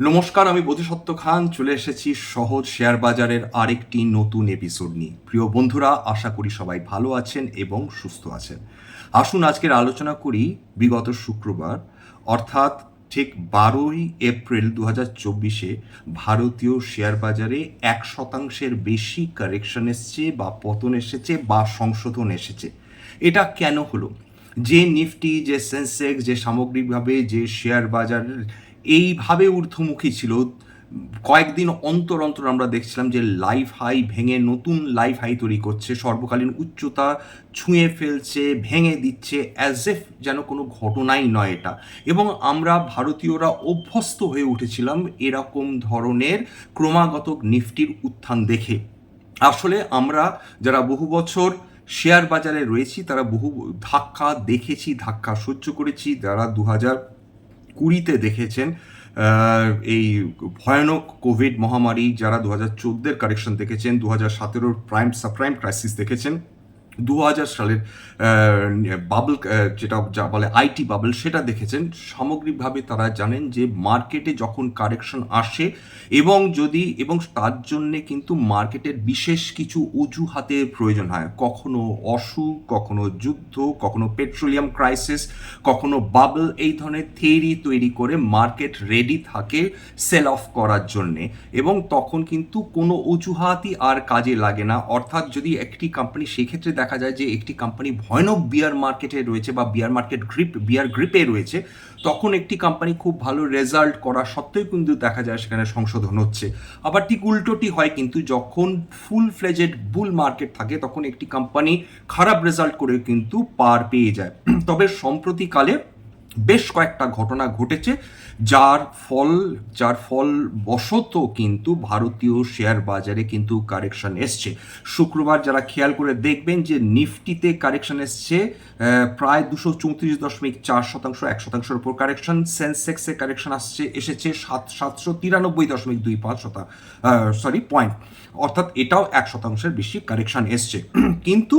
নমস্কার, আমি বোধিসত্ত্ব খান। চলে এসেছি সহজ শেয়ার বাজারের আরেকটি নতুন এপিসোড নিয়ে। প্রিয় বন্ধুরা, আশা করি সবাই ভালো আছেন এবং সুস্থ আছেন। আসুন, আজকের আলোচনা করি বিগত শুক্রবার, অর্থাৎ ঠিক বারোই এপ্রিল দু হাজার চব্বিশে ভারতীয় শেয়ার বাজারে এক শতাংশের বেশি কারেকশন এসছে বা পতন এসেছে বা সংশোধন এসেছে। এটা কেন হলো? যে নিফটি, যে সেন্সেক্স, যে সামগ্রিকভাবে যে শেয়ার বাজার এইভাবে ঊর্ধ্বমুখী ছিল। কয়েকদিন অন্তর অন্তর আমরা দেখছিলাম যে লাইফ হাই ভেঙে নতুন লাইফ হাই তৈরি করছে। সর্বকালীন উচ্চতা ছুঁয়ে ফেলছে, ভেঙে দিচ্ছে অ্যাজ এফ যেন কোনো ঘটনাই নয় এটা। এবং আমরা ভারতীয়রা অভ্যস্ত হয়ে উঠেছিলাম এরকম ধরনের ক্রমাগত নিফটির উত্থান দেখে। আসলে আমরা যারা বহু বছর শেয়ার বাজারে রয়েছি, তারা বহু ধাক্কা দেখেছি, ধাক্কা সহ্য করেছি। যারা দু হাজার কুড়িতে দেখেছেন এই ভয়ানক কোভিড মহামারী যারা দু হাজার চোদ্দের কারেকশন দেখেছেন, দু হাজার সতেরোর প্রাইম সাবপ্রাইম ক্রাইসিস দেখেছেন। দু হাজার সালের বাবল যেটা যা বলে আইটি বাবল সেটা দেখেছেন। সামগ্রিকভাবে তারা জানেন যে মার্কেটে যখন কারেকশন আসে এবং যদি, এবং তার জন্যে কিন্তু মার্কেটের বিশেষ কিছু অজুহাতের প্রয়োজন হয়। কখনো অসুখ, কখনো যুদ্ধ, কখনো পেট্রোলিয়াম ক্রাইসিস কখনো বাবল এই ধরনের থিওরি তৈরি করে মার্কেট রেডি থাকে সেল অফ করার জন্যে। এবং তখন কিন্তু কোনো অজুহাতই আর কাজে লাগে না। অর্থাৎ যদি একটি কোম্পানি সেক্ষেত্রে দেখা যায় যে একটি কোম্পানি ভয়ানক বিয়ার মার্কেটে রয়েছে বা বিয়ার মার্কেট গ্রিপ বিয়ার গ্রিপে রয়েছে, তখন একটি কোম্পানি খুব ভালো রেজাল্ট করা সত্ত্বেও কিন্তু দেখা যায় সেখানে সংশোধন হচ্ছে। আবার ঠিক উল্টোটি হয় কিন্তু যখন ফুল ফ্লেজেড বুল মার্কেট থাকে, তখন একটি কোম্পানি খারাপ রেজাল্ট করে কিন্তু পার পেয়ে যায়। তবে সম্প্রতিকালে বেশ কয়েকটা ঘটনা ঘটেছে যার ফল যার ফল বশত কিন্তু ভারতীয় শেয়ার বাজারে কিন্তু কারেকশন এসছে। শুক্রবার যারা খেয়াল করে দেখবেন যে নিফটিতে কারেকশন এসছে প্রায় দুশো চৌত্রিশ দশমিক চার শতাংশ, এক শতাংশের উপর কারেকশন সেন্সেক্সে কারেকশন আসছে, এসেছে সাত, সাতশো তিরানব্বই দশমিক দুই পাঁচ শতা সরি পয়েন্ট অর্থাৎ এটাও এক শতাংশের বেশি কারেকশন এসছে। কিন্তু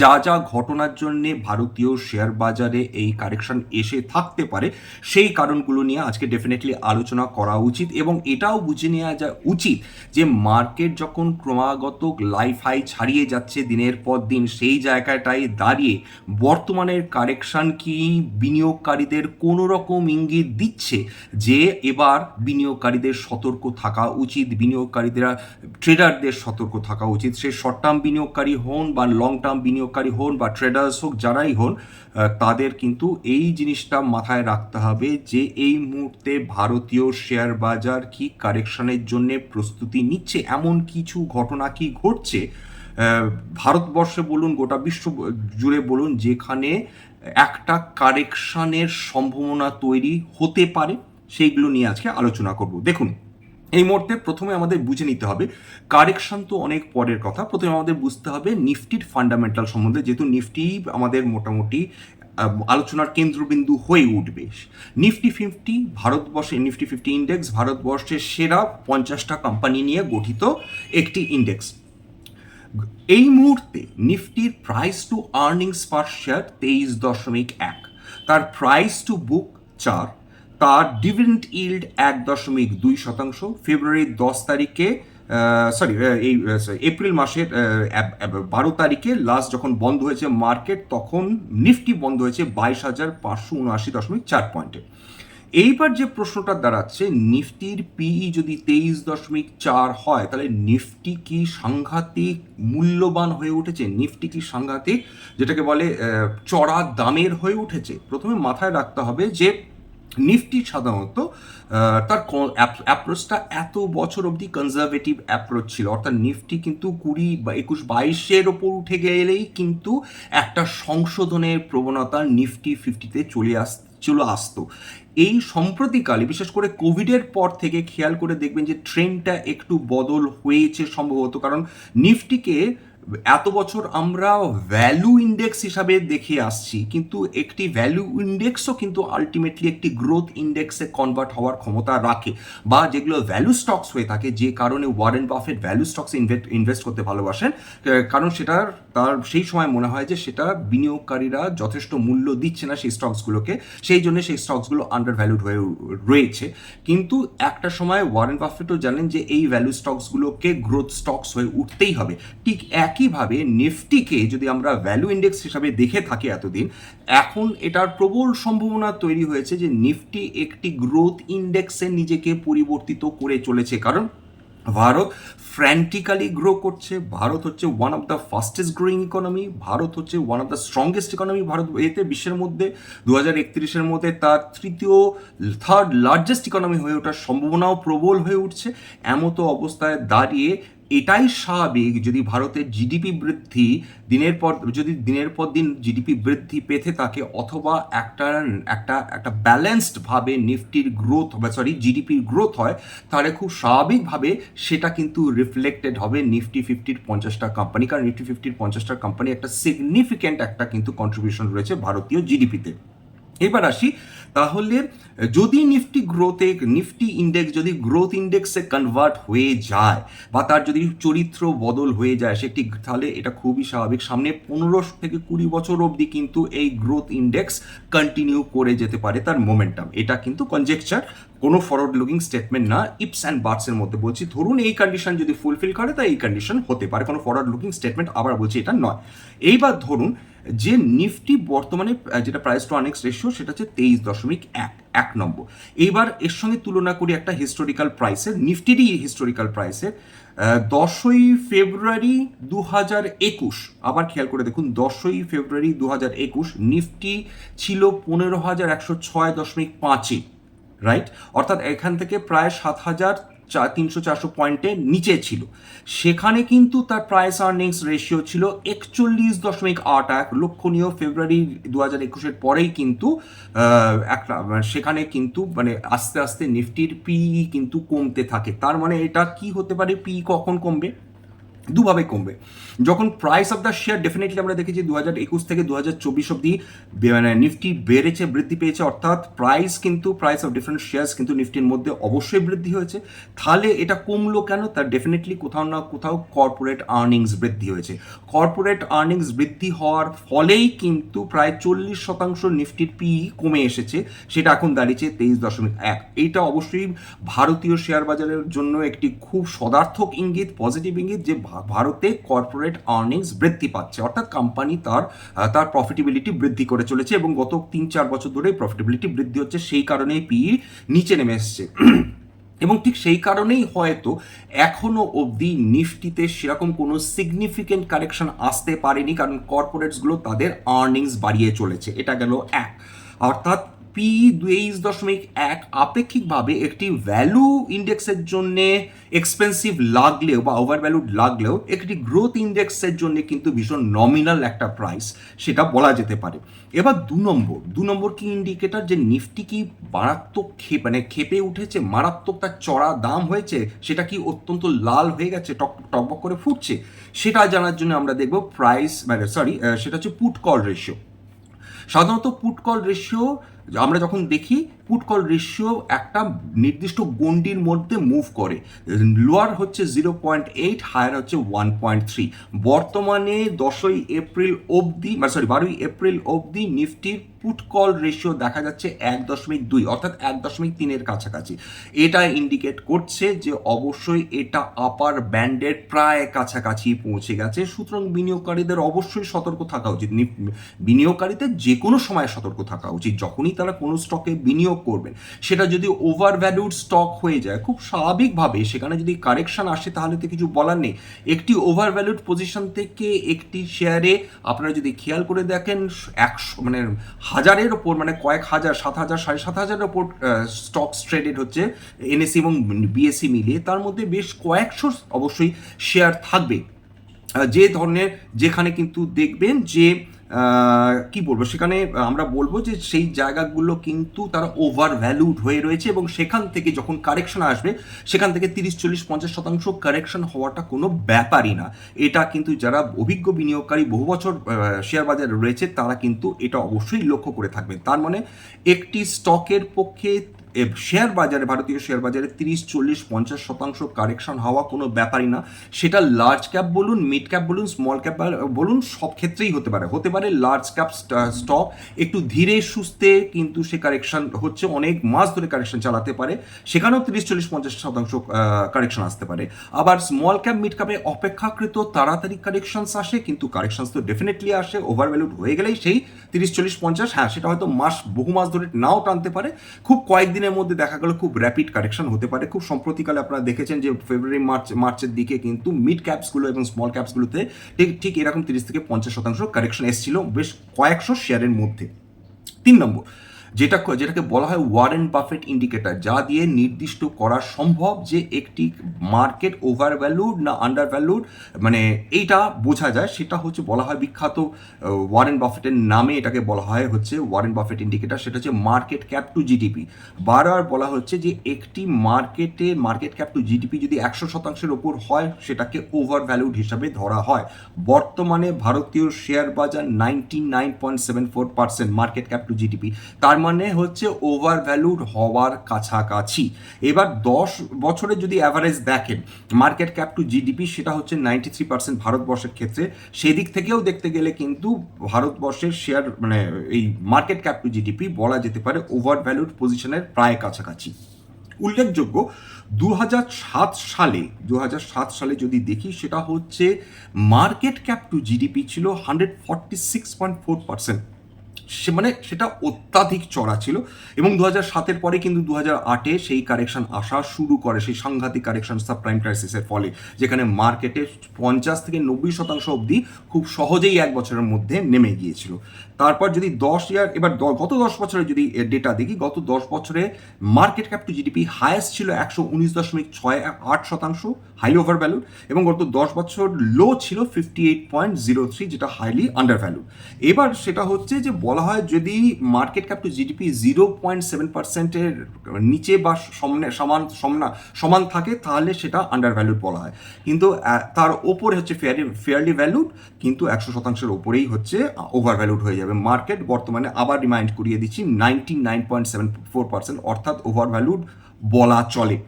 যা যা ঘটনার জন্য ভারতীয় শেয়ার বাজারে এই কারেকশন এসে থাকতে পারে, সেই কারণগুলো নিয়ে আজকে ডেফিনেটলি আলোচনা করা উচিত এবং এটাও বুঝে নেওয়া যা উচিত যে মার্কেট যখন ক্রমাগত লাইফ হাই ছাড়িয়ে যাচ্ছে দিনের পর দিন, সেই জায়গাটায় দাঁড়িয়ে বর্তমানের কারেকশন কি বিনিয়োগকারীদের কোনো রকম ইঙ্গিত দিচ্ছে যে এবার বিনিয়োগকারীদের সতর্ক থাকা উচিত, বিনিয়োগকারীরা ট্রেডারদের সতর্ক থাকা উচিত, সে শর্ট টার্ম বিনিয়োগকারী হন বা লং টার্ম বিনিয়োগকারী হন বা ট্রেডার্স হোক, যারাই হন তাদের কিন্তু এই জিনিসটা মাথায় রাখতে হবে যে এই মুহূর্তে ভারতীয় শেয়ার বাজার কি কারেকশনের জন্য প্রস্তুতি নিচ্ছে? এমন কিছু ঘটনা কি ঘটছে? ভারতবর্ষে বলুন, গোটা বিশ্ব জুড়ে বলুন, যেখানে একটা কারেকশনের সম্ভাবনা তৈরি হতে পারে, সেইগুলো নিয়ে আজকে আলোচনা করব। দেখুন এই মুহূর্তে প্রথমে আমাদের বুঝে নিতে হবে, কারেকশন তো অনেক পরের কথা। প্রথমে আমাদের বুঝতে হবে নিফটির ফান্ডামেন্টাল সম্বন্ধে, যেহেতু নিফটি আমাদের মোটামুটি আলোচনার কেন্দ্রবিন্দু হয়ে উঠবে। নিফটি ফিফটি ভারতবর্ষে, নিফটি ফিফটি ইন্ডেক্স ভারতবর্ষের সেরা পঞ্চাশটা কোম্পানি নিয়ে গঠিত একটি ইন্ডেক্স এই মুহূর্তে নিফটির price to earnings per share তেইশ দশমিক এক, তার প্রাইস টু বুক চার তার ডিভিডেন্ট ইল্ড এক দশমিক দুই শতাংশ। ফেব্রুয়ারির দশ তারিখে সরি এই এপ্রিল মাসের বারো তারিখে লাস্ট যখন বন্ধ হয়েছে মার্কেট তখন নিফটি বন্ধ হয়েছে বাইশ হাজার পাঁচশো উনআশি দশমিক চার পয়েন্টে এইবার যে প্রশ্নটা দাঁড়াচ্ছে নিফটির পিই যদি তেইশ দশমিক চার হয়, তাহলে নিফটি কি সাংঘাতিক মূল্যবান হয়ে উঠেছে? নিফটি কি সাংঘাতিক, যেটাকে বলে চড়া দামের হয়ে উঠেছে? প্রথমে মাথায় রাখতে হবে যে নিফটি সাধারণত তার অ্যাপ্রোচটা এত বছর অবধি কনজারভেটিভ অ্যাপ্রোচ ছিল। অর্থাৎ নিফটি কিন্তু কুড়ি বা একুশ বাইশের ওপর উঠে গেলেই কিন্তু একটা সংশোধনের প্রবণতা নিফটি ফিফটিতে চলে আস, চলে আসতো। এই সম্প্রতিকালে, বিশেষ করে কোভিডের পর থেকে খেয়াল করে দেখবেন যে ট্রেন্ডটা একটু বদল হয়েছে সম্ভবত। কারণ নিফটিকে এত বছর আমরা ভ্যালু ইন্ডেক্স হিসাবে দেখে আসছি, কিন্তু একটি ভ্যালু ইন্ডেক্সও কিন্তু আলটিমেটলি একটি গ্রোথ ইন্ডেক্সে কনভার্ট হওয়ার ক্ষমতা রাখে বা যেগুলো ভ্যালু স্টকস হয়ে থাকে, যে কারণে Warren Buffett value stocks invest করতে ভালোবাসেন কারণ সেটার তার সেই সময় মনে হয় যে সেটা বিনিয়োগকারীরা যথেষ্ট মূল্য দিচ্ছে না সেই স্টকসগুলোকে সেই জন্য সেই স্টকসগুলো আন্ডার ভ্যালুড হয়ে রয়েছে। কিন্তু একটা সময় ওয়ারেন বাফেটও জানেন যে এই ভ্যালু স্টকসগুলোকে গ্রোথ স্টকস হয়ে উঠতেই হবে। ঠিক একইভাবে নিফটিকে যদি আমরা ভ্যালু ইন্ডেক্স হিসাবে দেখে থাকি এতদিন, এখন এটার প্রবল সম্ভাবনা তৈরি হয়েছে যে নিফটি একটি গ্রোথ ইন্ডেক্সে নিজেকে পরিবর্তিত করে চলেছে। কারণ ভারত ফ্র্যান্টিক্যালি গ্রো করছে। ভারত হচ্ছে one of the fastest growing economy Bharat হচ্ছে one of the strongest economy Bharat. এতে বিশ্বের মধ্যে দু হাজার একত্রিশের মধ্যে তার তৃতীয় থার্ড লার্জেস্ট ইকোনমি হয়ে ওঠার সম্ভাবনাও প্রবল হয়ে উঠছে। এমতো অবস্থায় দাঁড়িয়ে এটাই স্বাভাবিক যদি ভারতের জিডিপি বৃদ্ধি দিনের পর, যদি দিনের পর দিন জিডিপি বৃদ্ধি পেতে থাকে অথবা একটা একটা একটা ব্যালেন্সড ভাবে নিফটির গ্রোথ বা সরি জিডিপির গ্রোথ হয়, তাহলে খুব স্বাভাবিকভাবে সেটা কিন্তু রিফ্লেক্টেড হবে নিফটি ফিফটির পঞ্চাশটা কোম্পানি কারণ নিফটি ফিফটির পঞ্চাশটা কোম্পানি একটা সিগনিফিক্যান্ট একটা কিন্তু কন্ট্রিবিউশন রয়েছে ভারতীয় জিডিপিতে এবার আসি তাহলে, যদি নিফটি গ্রোথে নিফটি ইন্ডেক্স যদি গ্রোথ ইন্ডেক্সে কনভার্ট হয়ে যায় বা তার যদি চরিত্র বদল হয়ে যায় সেটি তাহলে এটা খুবই স্বাভাবিক। সামনে পনেরো থেকে কুড়ি বছর অবধি কিন্তু এই গ্রোথ ইন্ডেক্স কন্টিনিউ করে যেতে পারে তার মোমেন্টাম এটা কিন্তু কনজেকচার কোনো ফরওয়ার্ড লুকিং স্টেটমেন্ট না ইপস অ্যান্ড বার্টসের মধ্যে বলছি। ধরুন এই কন্ডিশন যদি ফুলফিল করে তা এই কন্ডিশন হতে পারে। কোনো ফরওয়ার্ড লুকিং স্টেটমেন্ট আবার বলছি এটা নয়। এইবার ধরুন যে নিফটি বর্তমানে যেটা প্রাইস টু আর্নিংস রেশিও সেটা হচ্ছে তেইশ দশমিক এক এক নম্বর। এইবার এর সঙ্গে তুলনা করি একটা হিস্টোরিক্যাল প্রাইসের নিফটিরই হিস্টোরিক্যাল প্রাইসের দশই ফেব্রুয়ারি দু হাজার একুশ। আবার খেয়াল করে দেখুন, দশই ফেব্রুয়ারি দু হাজার একুশ, নিফটি ছিল পনেরো হাজার একশো ছয় দশমিক পাঁচে রাইট অর্থাৎ এখান থেকে প্রায় সাত হাজার চার তিনশো চারশো পয়েন্টের নিচে ছিল। সেখানে কিন্তু তার প্রাইস আর্নিংস রেশিও ছিল একচল্লিশ দশমিক আট এক। লক্ষণীয় ফেব্রুয়ারি দু হাজার একুশের পরেই কিন্তু একটা সেখানে কিন্তু মানে আস্তে আস্তে নিফটির পিই কিন্তু কমতে থাকে। তার মানে এটা কি হতে পারে? পি কখন কমবে? দুভাবে কমবে। যখন price of the share definitely আমরা দেখেছি দু হাজার একুশ থেকে দু হাজার চব্বিশ অব্দি মানে নিফটি বেড়েছে, বৃদ্ধি পেয়েছে, অর্থাৎ প্রাইস কিন্তু প্রাইস অফ ডিফারেন্ট শেয়ার্স কিন্তু নিফটির মধ্যে অবশ্যই বৃদ্ধি হয়েছে। তাহলে এটা কমলো কেন? তার ডেফিনেটলি কোথাও না কোথাও কর্পোরেট আর্নিংস বৃদ্ধি হয়েছে। কর্পোরেট আর্নিংস বৃদ্ধি হওয়ার ফলেই কিন্তু প্রায় চল্লিশ শতাংশ নিফটির পি কমে এসেছে, সেটা এখন দাঁড়িয়েছে তেইশ দশমিক এক। এইটা অবশ্যই ভারতীয় শেয়ার বাজারের জন্য একটি খুব সদার্থক ইঙ্গিত পজিটিভ ইঙ্গিত যে ভারতে কর্পোরেট আর্নিংস বৃদ্ধি পাচ্ছে। অর্থাৎ কোম্পানি তার তার প্রফিটেবিলিটি বৃদ্ধি করে চলেছে এবং গত তিন চার বছর ধরে প্রফিটেবিলিটি বৃদ্ধি হচ্ছে। সেই কারণেই পি নিচে নেমে এসছে। এবং ঠিক সেই কারণেই হয়তো এখনও অবধি নিফটিতে সেরকম কোনো সিগনিফিকেন্ট কারেকশন আসতে পারেনি, কারণ কর্পোরেটসগুলো তাদের আর্নিংস বাড়িয়ে চলেছে। এটা গেল এক। অর্থাৎ পি দুইশ দশমিক এক আপেক্ষিকভাবে একটি ভ্যালু ইন্ডেক্সের জন্য এক্সপেন্সিভ লাগলেও বা ওভার ভ্যালুড লাগলেও একটি গ্রোথ ইন্ডেক্সের জন্য কিন্তু ভীষণ নমিনাল একটা প্রাইস সেটা বলা যেতে পারে। এবার দু নম্বর দু নম্বর কি ইন্ডিকেটার যে নিফটি কি মারাত্মক খেপ মানে খেপে উঠেছে, মারাত্মক তার চড়া দাম হয়েছে, সেটা কি অত্যন্ত লাল হয়ে গেছে, টক, টকবক করে ফুটছে? সেটা জানার জন্য আমরা দেখব প্রাইস মানে সরি সেটা হচ্ছে পুট কল রেশিও সাধারণত পুট কল রেশিও আমরা যখন দেখি পুট কল রেশিও একটা নির্দিষ্ট গন্ডির মধ্যে মুভ করে। লোয়ার হচ্ছে জিরো পয়েন্ট এইট হায়ার হচ্ছে ওয়ান পয়েন্ট থ্রি বর্তমানে দশই এপ্রিল অবধি মানে সরি বারোই এপ্রিল অবধি নিফটির পুট কল রেশিও দেখা যাচ্ছে এক দশমিক দুই, অর্থাৎ এক দশমিক তিনের কাছাকাছি। এটা ইন্ডিকেট করছে যে অবশ্যই এটা আপার ব্যান্ডের প্রায় কাছাকাছি পৌঁছে গেছে। সুতরাং বিনিয়োগকারীদের অবশ্যই সতর্ক থাকা উচিত। বিনিয়োগকারীদের যে কোনো সময় সতর্ক থাকা উচিত। যখনই তারা কোনো স্টকে বিনিয়োগ করবেন। সেটা যদি ওভার ভ্যালুড স্টক হয়ে যায়, খুব স্বাভাবিকভাবে সেখানে যদি কারেকশন আসে, তাহলে তো কিছু বলার নেই। একটি ওভার ভ্যালুড পজিশন থেকে একটি শেয়ারে আপনারা যদি খেয়াল করে দেখেন, একশো মানে হাজারের ওপর মানে কয়েক হাজার, সাত হাজার, সাড়ে সাত হাজারের ওপর স্টকস ট্রেডেড হচ্ছে এনএসি এবং বিএসসি মিলিয়ে। তার মধ্যে বেশ কয়েকশো অবশ্যই শেয়ার থাকবে। যে ধরনের যেখানে কিন্তু দেখবেন যে কি বলব? সেখানে আমরা বলব যে সেই জায়গাগুলো কিন্তু তারা ওভার ভ্যালুড হয়ে রয়েছে এবং সেখান থেকে যখন কারেকশন আসবে, সেখান থেকে তিরিশ, চল্লিশ, পঞ্চাশ শতাংশ কারেকশন হওয়াটা কোনো ব্যাপারই না। এটা কিন্তু যারা অভিজ্ঞ বিনিয়োগকারী, বহু বছর শেয়ার বাজারে রয়েছে, তারা কিন্তু এটা অবশ্যই লক্ষ্য করে থাকবেন। তার মানে একটি স্টকের পক্ষে শেয়ার বাজারে, ভারতীয় শেয়ার বাজারে তিরিশ, চল্লিশ, পঞ্চাশ শতাংশ কারেকশন হওয়া কোনো ব্যাপারই না। সেটা লার্জ ক্যাপ বলুন মিড ক্যাপ বলুন স্মল ক্যাপ বলুন, সব ক্ষেত্রেই হতে পারে। হতে পারে লার্জ ক্যাপ স্টক একটু ধীরে সুস্থে কিন্তু সে কারেকশন হচ্ছে, অনেক মাস ধরে কারেকশন চালাতে পারে। সেখানেও তিরিশ, চল্লিশ, পঞ্চাশ শতাংশ কারেকশন আসতে পারে। আবার স্মল ক্যাপ মিড ক্যাপে অপেক্ষাকৃত তাড়াতাড়ি কারেকশনস আসে, কিন্তু কারেকশনস তো ডেফিনেটলি আসে ওভার ভ্যালুড হয়ে গেলেই সেই তিরিশ, চল্লিশ, পঞ্চাশ হ্যাঁ সেটা হয়তো মাস, বহু মাস ধরে নাও টানতে পারে। খুব কয়েকদিনের মধ্যে দেখা গেল খুব র্যাপিড কারেকশন হতে পারে। খুব সম্প্রতিকালে আপনারা দেখেছেন যে ফেব্রুয়ারি মার্চ মার্চের দিকে কিন্তু মিড ক্যাপসগুলো এবং স্মল ক্যাপসগুলোতে ঠিক ঠিক এরকম তিরিশ থেকে পঞ্চাশ শতাংশ কারেকশন এসেছিল বেশ কয়েকশো শেয়ারের মধ্যে। তিন নম্বর যেটা যেটাকে বলা হয় ওয়ারেন বাফেট ইন্ডিকেটার যা দিয়ে নির্দিষ্ট করা সম্ভব যে একটি মার্কেট ওভার ভ্যালুড না আন্ডার ভ্যালুড মানে এইটা বোঝা যায়। সেটা হচ্ছে বলা হয় বিখ্যাত ওয়ারেন বাফেটের নামে এটাকে বলা হয় হচ্ছে ওয়ারেন বাফেট ইন্ডিকেটার সেটা হচ্ছে মার্কেট ক্যাপ টু জিডিপি বারবার বলা হচ্ছে যে একটি মার্কেটে মার্কেট ক্যাপ টু জিডিপি যদি একশো শতাংশের ওপর হয়, সেটাকে ওভার ভ্যালুড হিসাবে ধরা হয়। বর্তমানে ভারতীয় শেয়ার বাজার ninety nine point seven four percent market cap to GDP তার মানে হচ্ছে ওভার ভ্যালুড হওয়ার কাছাকাছি। এবার দশ বছরে যদি অ্যাভারেজ দেখেন মার্কেট ক্যাপ টু জিডিপি সেটা হচ্ছে নাইনটি থ্রি পার্সেন্ট ভারতবর্ষের ক্ষেত্রে। সেদিক থেকেও দেখতে গেলে কিন্তু ভারতবর্ষের শেয়ার মানে এই মার্কেট ক্যাপ টু জিডিপি বলা যেতে পারে ওভার ভ্যালুড পজিশনের প্রায় কাছাকাছি। উল্লেখযোগ্য দু সালে দু সালে যদি দেখি, সেটা হচ্ছে মার্কেট ক্যাপ টু জিডিপি ছিল hundred forty six point four percent সে মানে সেটা অত্যাধিক চড়া ছিল এবং দু হাজার সাতের পরে কিন্তু দু হাজার আটে সেই কারেকশন আসা শুরু করে, সেই সাংঘাতিক কারেকশন সাব সাবপ্রাইম ক্রাইসিসের ফলে, যেখানে মার্কেটে পঞ্চাশ থেকে নব্বই শতাংশ অবধি খুব সহজেই এক বছরের মধ্যে নেমে গিয়েছিল। তারপর যদি দশ ইয়ার এবার গত দশ বছরে যদি ডেটা দেখি, গত দশ বছরে market cap to GDP highest ছিল একশো উনিশ দশমিক ছয় আট শতাংশ হাইলি ওভার ভ্যালু এবং গত দশ বছর লো ছিল fifty eight point zero three যেটা হাইলি আন্ডার ভ্যালু এবার সেটা হচ্ছে যে বলা হয় যদি market cap to GDP zero point seven পার্সেন্টের নিচে বা সামনে, সমান, সমনা, সমান থাকে, তাহলে সেটা আন্ডার ভ্যালুড বলা হয়। কিন্তু তার ওপরে হচ্ছে ফেয়ারলি ফেয়ারলি ভ্যালুড কিন্তু একশো শতাংশের ওপরেই হচ্ছে ওভার ভ্যালুড হয়ে যাবে। মার্কেট বর্তমানে আবার রিমাইন্ড করিয়ে দিচ্ছি ninety nine point seven four percent অর্থাৎ ওভার ভ্যালুড বলা চলে।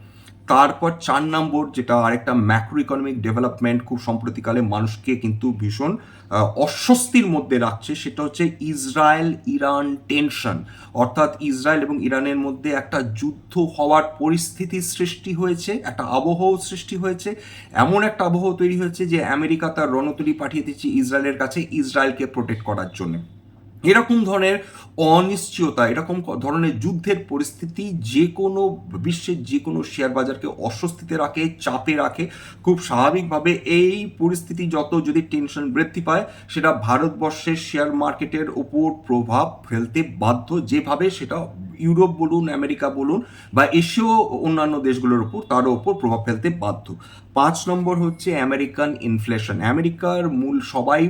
তারপর চার নম্বর যেটা আরেকটা ম্যাক্রো ইকোনমিক ডেভেলপমেন্ট খুব সম্প্রতিকালে মানুষকে কিন্তু ভীষণ অস্বস্তির মধ্যে রাখছে, সেটা হচ্ছে ইসরায়েল ইরান টেনশন অর্থাৎ ইসরায়েল এবং ইরানের মধ্যে একটা যুদ্ধ হওয়ার পরিস্থিতি সৃষ্টি হয়েছে, একটা আবহাওয়া সৃষ্টি হয়েছে। এমন একটা আবহাওয়া তৈরি হয়েছে যে আমেরিকা তার রণতরী পাঠিয়ে দিচ্ছে ইসরায়েলের কাছে, ইসরায়েলকে প্রোটেক্ট করার জন্য। এরকম ধরনের অনিশ্চয়তা, এরকম ধরনের যুদ্ধের পরিস্থিতি যে কোনো বিশ্বের যে কোনো শেয়ার বাজারকে অস্বস্তিতে রাখে, চাপে রাখে, খুব স্বাভাবিকভাবে এই পরিস্থিতি যত যদি টেনশন বৃদ্ধি পায়, সেটা ভারতবর্ষের শেয়ার মার্কেটের ওপর প্রভাব ফেলতে বাধ্য যেভাবে সেটা ইউরোপ বলুন, আমেরিকা বলুন বা এশীয় অন্যান্য দেশগুলোর উপর তার ওপর প্রভাব ফেলতে বাধ্য। পাঁচ নম্বর হচ্ছে আমেরিকান ইনফ্লেশন আমেরিকার মূল সবাই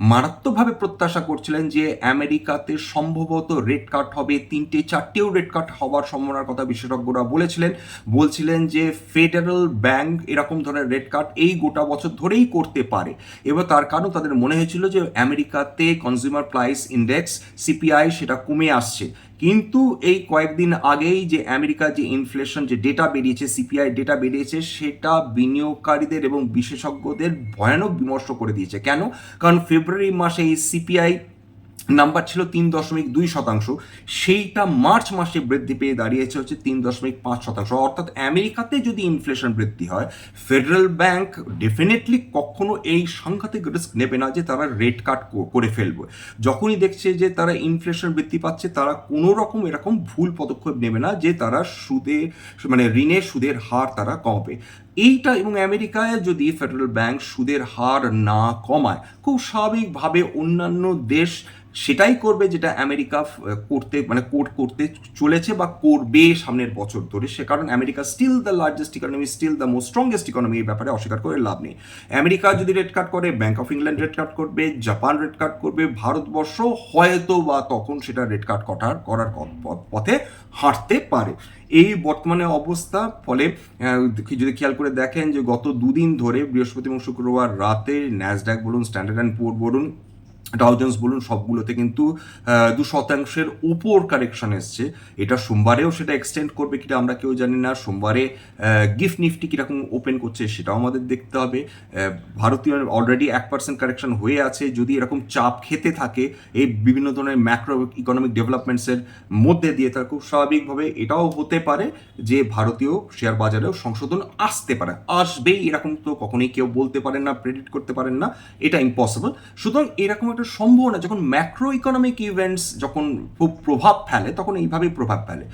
মারাত্মকভাবে প্রত্যাশা করছিলেন যে আমেরিকাতে সম্ভবত রেড কার্ড হবে, তিনটে চারটেও রেড কার্ড হওয়ার সম্ভাবনার কথা বিশেষজ্ঞরা বলেছিলেন। বলছিলেন যে ফেডারেল ব্যাংক এরকম ধরনের রেড কার্ড এই গোটা বছর ধরেই করতে পারে। এবার তার কারণ তাদের মনে হয়েছিল যে আমেরিকাতে কনজিউমার প্রাইস ইন্ডেক্স সিপিআই সেটা কমে আসছে। কিন্তু এই কয়েকদিন আগেই যে আমেরিকার যে ইনফ্লেশন যে ডেটা বেরিয়েছে সিপিআই ডেটা বেরিয়েছে, সেটা বিনিয়োগকারীদের এবং বিশেষজ্ঞদের ভয়ানক বিমর্শ করে দিয়েছে। কেন? কারণ ফেব্রুয়ারি মাসে এই সিপিআই নাম্বার ছিল তিন দশমিক দুই শতাংশ। সেইটা মার্চ মাসে বৃদ্ধি পেয়ে দাঁড়িয়েছে হচ্ছে তিন দশমিক পাঁচ শতাংশ। অর্থাৎ আমেরিকাতে যদি ইনফ্লেশন বৃদ্ধি হয় ফেডারেল ব্যাংক ডেফিনেটলি কখনো এই সাংঘাতিক রিস্ক নেবে না যে তারা রেট কাট করে ফেলবে। যখনই দেখছে যে তারা ইনফ্লেশন বৃদ্ধি পাচ্ছে, তারা কোনো রকম এরকম ভুল পদক্ষেপ নেবে না যে তারা সুদে মানে ঋণের সুদের হার তারা কমাবে। এইটা এবং আমেরিকায় যদি ফেডারেল ব্যাংক সুদের হার না কমায়, খুব স্বাভাবিকভাবে অন্যান্য দেশ সেটাই করবে যেটা আমেরিকা করতে মানে কোর্ট করতে চলেছে বা করবে সামনের বছর ধরে। সে কারণ America still the largest economy still the most strongest economy এই ব্যাপারে অস্বীকার করে লাভ নেই। আমেরিকা যদি রেড কাট করে bank of England rate cut করবে জাপান রেড কাট করবে, ভারতবর্ষ হয়তো বা তখন সেটা রেড কাট করার করার পথ- হাঁটতে পারে। এই বর্তমানে অবস্থা, ফলে যদি খেয়াল করে দেখেন যে গত দুদিন ধরে বৃহস্পতি এবং শুক্রবার রাতে ন্যাসড্যাক বলুন স্ট্যান্ডার্ড অ্যান্ড পোর বলুন ডাউজন্স বলুন, সবগুলোতে কিন্তু দু শতাংশের উপর কারেকশন এসছে। এটা সোমবারেও সেটা এক্সটেন্ড করবে কিনা আমরা কেউ জানি না। সোমবারে গিফট নিফটি কীরকম ওপেন করছে সেটাও আমাদের দেখতে হবে। ভারতীয় অলরেডি এক পার্সেন্ট কারেকশন হয়ে আছে। যদি এরকম চাপ খেতে থাকে, এই বিভিন্ন ধরনের ম্যাক্রো ইকোনমিক ডেভেলপমেন্টসের মধ্যে দিয়ে তার খুব স্বাভাবিকভাবে এটাও হতে পারে যে ভারতীয় শেয়ার বাজারেও সংশোধন আসতে পারে। আসবেই এরকম তো কখনোই কেউ বলতে পারেন না প্রেডিক্ট করতে পারেন না। এটা ইম্পসিবল সুতরাং এরকম একটা সম্ভাবনা, যখন ম্যাক্রো ইকোনমিক ইভেন্টস যখন খুব প্রভাব ফেলে, তখন এইভাবেই প্রভাব ফেলে।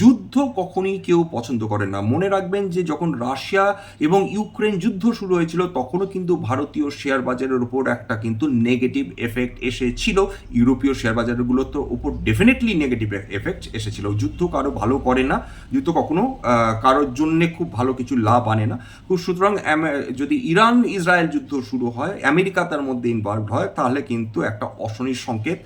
যুদ্ধ কখনই কেউ পছন্দ করে না। মনে রাখবেন যে, যখন রাশিয়া এবং ইউক্রেন যুদ্ধ শুরু হয়েছিল, তখনও কিন্তু ভারতীয় শেয়ার বাজারের উপর একটা কিন্তু নেগেটিভ এফেক্ট এসেছিল। ইউরোপীয় শেয়ার বাজারগুলোর তো উপর ডেফিনেটলি নেগেটিভ এফেক্ট এসেছিল। যুদ্ধ কারও ভালো করে না। যুদ্ধ কখনো কারোর জন্যে খুব ভালো কিছু লাভ আনে না। খুব সুতরাং যদি ইরান ইসরায়েল যুদ্ধ শুরু হয়, আমেরিকা তার মধ্যে ইনভলভ হয়, তাহলে কিন্তু একটা অশনির সংকেত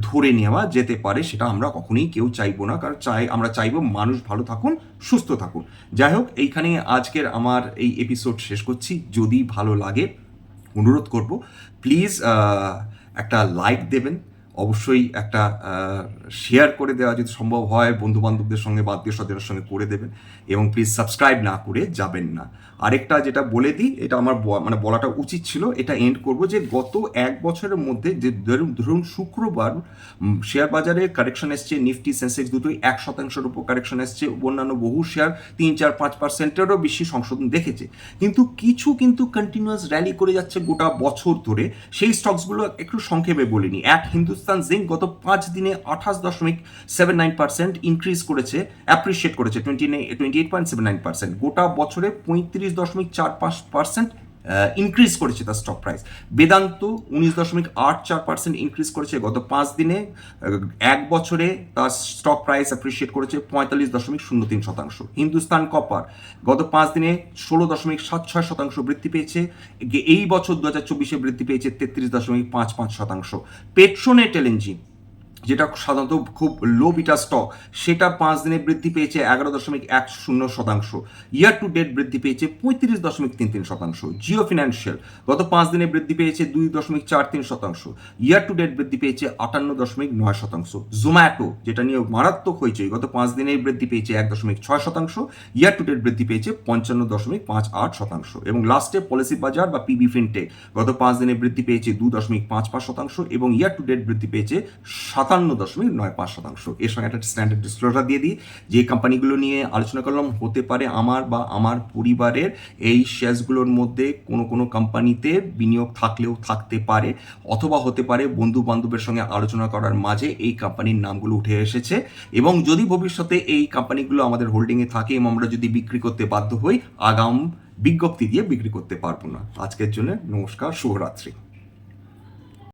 ধরে নেওয়া যেতে পারে, সেটা আমরা কখনোই কেউ চাইব না। কারণ চাই, আমরা চাইব মানুষ ভালো থাকুন, সুস্থ থাকুন। যাই হোক, এইখানে আজকের আমার এই এপিসোড শেষ করছি। যদি ভালো লাগে, অনুরোধ করব প্লিজ একটা লাইক দেবেন। অবশ্যই একটা শেয়ার করে দেওয়া যদি সম্ভব হয় বন্ধু বান্ধবদের সঙ্গে, বা আত্মীয় স্বজনের সঙ্গে করে দেবেন। এবং প্লিজ সাবস্ক্রাইব না করে যাবেন না। আরেকটা যেটা বলে দিই, এটা আমার মানে বলাটা উচিত ছিল, এটা এন্ড করব যে গত এক বছরের মধ্যে যে ধরুন ধরুন শুক্রবার শেয়ার বাজারে কারেকশন এসছে নিফটি সেন্সেক্স দুটোই এক শতাংশের উপর কারেকশন এসছে, অন্যান্য বহু শেয়ার তিন, চার, পাঁচ পার্সেন্টেরও বেশি সংশোধন দেখেছে। কিন্তু কিছু কিন্তু কন্টিনিউয়াস র্যালি করে যাচ্ছে গোটা বছর ধরে, সেই স্টকসগুলো একটু সংক্ষেপে বলিনি এক হিন্দুস্তান জিঙ্ক গত পাঁচ দিনে আঠাশ দশমিক সেভেন নাইন পার্সেন্ট ইনক্রিজ করেছে অ্যাপ্রিসিয়েট করেছে twenty twenty eight point seven nine percent গোটা বছরে পঁয়ত্রিশ দশমিক চার পাঁচ পার্সেন্ট ইনক্রিজ করেছে তার স্টক প্রাইস বেদান্ত উনিশ দশমিক আট চার পার্সেন্ট ইনক্রিজ করেছে গত পাঁচ দিনে এক বছরে তার স্টক প্রাইস অ্যাপ্রিসিয়েট করেছে পঁয়তাল্লিশ দশমিক শূন্য তিন শতাংশ। হিন্দুস্তান কপার গত পাঁচ দিনে ষোলো দশমিক সাত ছয় শতাংশ বৃদ্ধি পেয়েছে, এই বছর দু হাজার চব্বিশে বৃদ্ধি পেয়েছে তেত্রিশ দশমিক পাঁচ পাঁচ শতাংশ। পেট্রোনেট এলএনজি যেটা সাধারণত খুব লো বিটা স্টক সেটা পাঁচ দিনে বৃদ্ধি পেয়েছে এগারো দশমিক এক শূন্য শতাংশ। ইয়ার টু ডেট বৃদ্ধি পেয়েছে পঁয়ত্রিশ দশমিক তিন তিন শতাংশ। জিও ফিনান্সিয়াল গত পাঁচ দিনে বৃদ্ধি পেয়েছে দুই দশমিক চার তিন শতাংশ। ইয়ার টু ডেট বৃদ্ধি পেয়েছে আটান্ন দশমিক নয় শতাংশ। জোম্যাটো যেটা নিয়ে মারাত্মক হয়েছে গত পাঁচ দিনে বৃদ্ধি পেয়েছে এক দশমিক ছয় শতাংশ। ইয়ার টু ডেট বৃদ্ধি পেয়েছে পঞ্চান্ন দশমিক পাঁচ আট শতাংশ। এবং লাস্টে পলিসি বাজার বা পিবি ফিনটেক গত পাঁচ দিনে বৃদ্ধি পেয়েছে দু দশমিক পাঁচ পাঁচ শতাংশ। এবং ইয়ার টু ডেট বৃদ্ধি পেয়েছে সাতান্ন দশমিক নয় পাঁচ শতাংশ। এর সঙ্গে একটা স্ট্যান্ডার্ড ডিসক্লোজার দিয়ে দিই। যে কোম্পানিগুলো নিয়ে আলোচনা করলাম, হতে পারে আমার বা আমার পরিবারের এই শেয়ারসগুলোর মধ্যে কোনো কোনো কোম্পানিতে বিনিয়োগ থাকলেও থাকতে পারে, অথবা হতে পারে বন্ধু বান্ধবের সঙ্গে আলোচনা করার মাঝে এই কোম্পানির নামগুলো উঠে এসেছে। এবং যদি ভবিষ্যতে এই কোম্পানিগুলো আমাদের হোল্ডিংয়ে থাকে এবং আমরা যদি বিক্রি করতে বাধ্য হই, আগাম বিজ্ঞপ্তি দিয়ে বিক্রি করতে পারব না। আজকের জন্য নমস্কার, শুভরাত্রি।